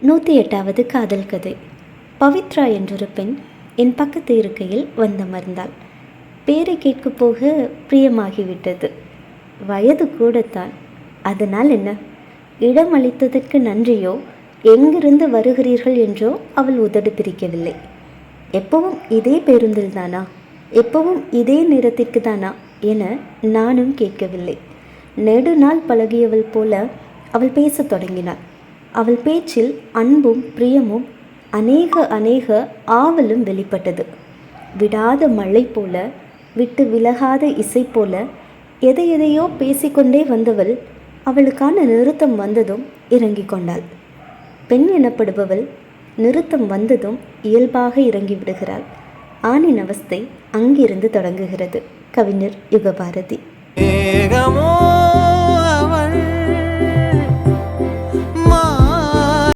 நூற்றி எட்டாவது காதல் கதை. பவித்ரா என்றொரு பெண் என் பக்கத்து இருக்கையில் வந்தமர்ந்தாள் பேரை கேட்க போக பிரியமாகிவிட்டது. வயது கூடத்தான். அதனால் என்ன? இடம் அளித்ததற்கு நன்றியோ? எங்கிருந்து வருகிறீர்கள் என்றோ அவள் உதடு பிரிக்கவில்லை. எப்பவும் இதே பேருந்தில் தானா? எப்பவும் இதே நேரத்திற்கு தானா? என நானும் கேட்கவில்லை. நெடுநாள் பழகியவள் போல அவள் பேசத் தொடங்கினாள். அவள் பேச்சில் அன்பும் பிரியமும் அநேக அநேக ஆவலும் வெளிப்பட்டது. விடாத மழை போல விட்டு விலகாத இசை போல எதை எதையோ பேசிக்கொண்டே வந்தவள் அவளுக்கான நிறுத்தம் வந்ததும் இறங்கிக் கொண்டாள். பெண் எனப்படுபவள் நிறுத்தம் வந்ததும் இயல்பாக இறங்கி விடுகிறாள். ஆணின் அவஸ்தை அங்கிருந்து தொடங்குகிறது. கவிஞர் யுகபாரதி.